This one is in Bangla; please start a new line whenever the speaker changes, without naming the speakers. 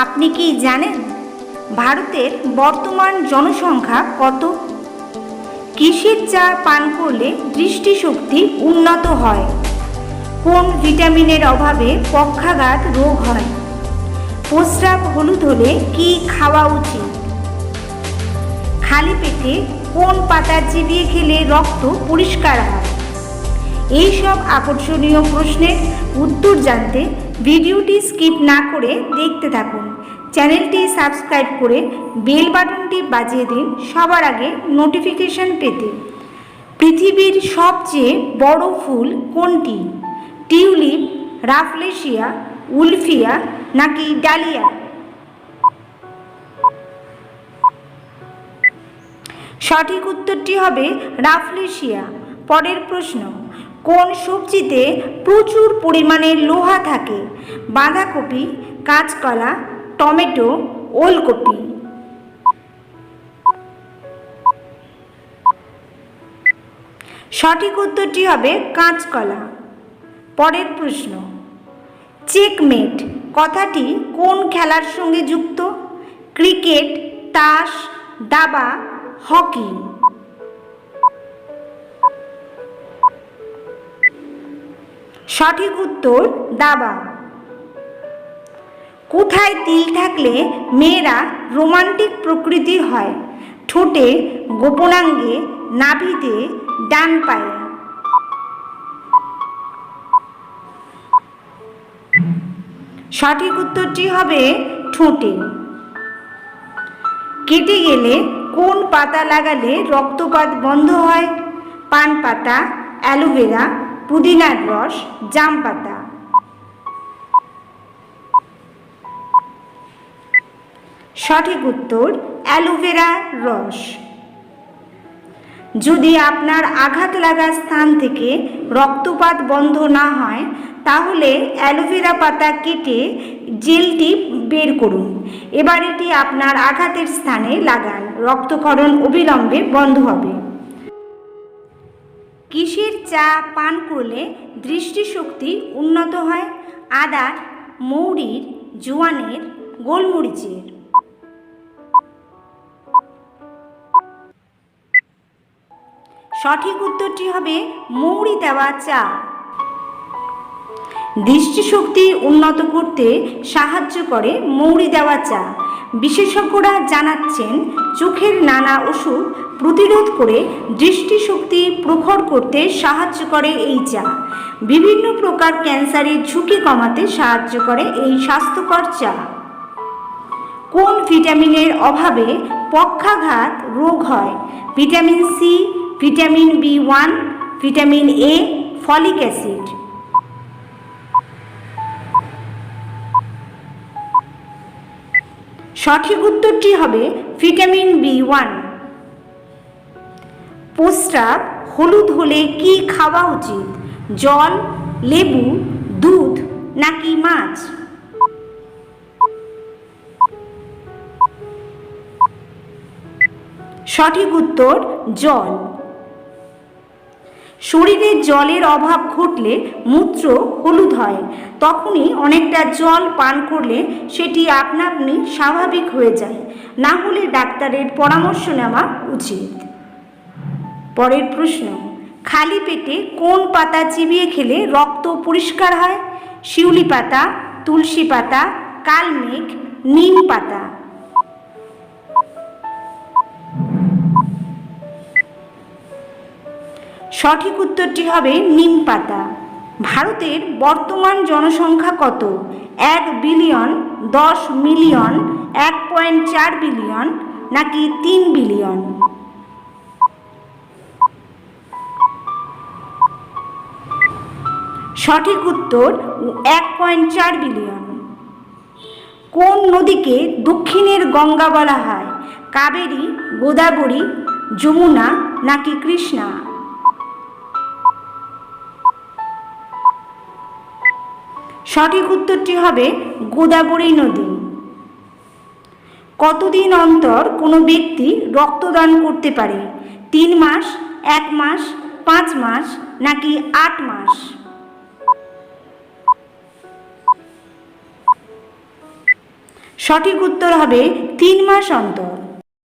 আপনি কি জানেন ভারতের বর্তমান জনসংখ্যা কত? কৃষির চা পান করলে দৃষ্টিশক্তি উন্নত হয়? কোন ভিটামিনের অভাবে পক্ষাঘাত রোগ হয়? প্রস্রাব হলুদ হলে কি খাওয়া উচিত? খালি পেটে কোন পাতা চিবিয়ে খেলে রক্ত পরিষ্কার হয়? এই সব আকর্ষণীয় প্রশ্নের উত্তর জানতে ভিডিওটি স্কিপ না করে দেখতে থাকুন। চ্যানেলটি সাবস্ক্রাইব করে বেল বাটনটি বাজিয়ে দিন সবার আগে নোটিফিকেশন পেতে। পৃথিবীর সবচেয়ে বড় ফুল কোনটি? টিউলিপ, রাফলেশিয়া, উলফিয়া নাকি ডালিয়া? সঠিক উত্তরটি হবে রাফলেশিয়া। পরের প্রশ্ন কোন সবজিতে প্রচুর পরিমাণে লোহা থাকে? বাঁধাকপি, কাঁচকলা, টমেটো, ওলকপি। সঠিক উত্তরটি হবে কাঁচকলা। পরের প্রশ্ন, চেকমেট কথাটি কোন খেলার সঙ্গে যুক্ত? ক্রিকেট, তাস, দাবা, হকি। সঠিক উত্তর দাবা। কোথায় তিল থাকলে মেয়েরা রোমান্টিক প্রকৃতির হয়? ঠোঁটে গোপনাঙ্গে নাভিতে ডান পায়ে। সঠিক উত্তরটি হবে ঠোঁটে। কেটে গেলে কোন পাতা লাগালে রক্তপাত বন্ধ হয়? পান পাতা, অ্যালোভেরা পুদিনার রস জাম পাতা সঠিক উত্তর, অ্যালোভেরা রস। যদি আপনার আঘাত লাগা স্থান থেকে রক্তপাত বন্ধ না হয়, তাহলে অ্যালোভেরা পাতা কেটে জেলটি বের করুন। এবার এটি আপনার আঘাতের স্থানে লাগান। রক্তকরণ অবিলম্বে বন্ধ হবে। চা পান করলে দৃষ্টিশক্তি উন্নত হয়। আদার, মৌরির, জোয়ানের, গোলমরিচের। সঠিক উত্তরটি হবে মৌরি দেওয়া চা। দৃষ্টিশক্তি উন্নত করতে সাহায্য করে মৌরি দেওয়া চা। বিশেষজ্ঞরা জানাচ্ছেন, চোখের নানা ওষুধ প্রতিরোধ করে দৃষ্টিশক্তি প্রখর করতে সাহায্য করে এই চা। বিভিন্ন প্রকার ক্যান্সারের ঝুঁকি কমাতে সাহায্য করে এই স্বাস্থ্যকর চা। কোন ভিটামিনের অভাবে পক্ষাঘাত রোগ হয়? Vitamin C, vitamin B one, vitamin A, folic acid. সঠিক উত্তরটি হবে ভিটামিন বি ওয়ান। প্রস্রাব হলুদ হলে কি খাওয়া উচিত? জল, লেবু, দুধ নাকি মাছ? সঠিক উত্তর, জল। শরীরে জলের অভাব ঘটলে মূত্র হলুদ হয়। তখনই অনেকটা জল পান করলে সেটি আপনা আপনি স্বাভাবিক হয়ে যায়। না হলে ডাক্তারের পরামর্শ নেওয়া উচিত। পরের প্রশ্ন, খালি পেটে কোন পাতা চিবিয়ে খেলে রক্ত পরিষ্কার হয়? শিউলি পাতা, তুলসী পাতা কালমেঘ নিম পাতা। সঠিক উত্তরটি হবে নিম পাতা। ভারতের বর্তমান জনসংখ্যা কত? এক বিলিয়ন, দশ মিলিয়ন, এক পয়েন্ট চার বিলিয়ন, নাকি তিন বিলিয়ন? সঠিক উত্তর এক পয়েন্ট চার বিলিয়ন কোন নদীকে দক্ষিণের গঙ্গা বলা হয়? কাবেরী, গোদাবরী, যমুনা নাকি কৃষ্ণা? সঠিক উত্তরটি হবে গোদাবরী নদী। কতদিন অন্তর কোনো ব্যক্তি রক্তদান করতে পারে? তিন মাস, এক মাস, পাঁচ মাস নাকি আট মাস? সঠিক উত্তর হবে তিন মাস অন্তর।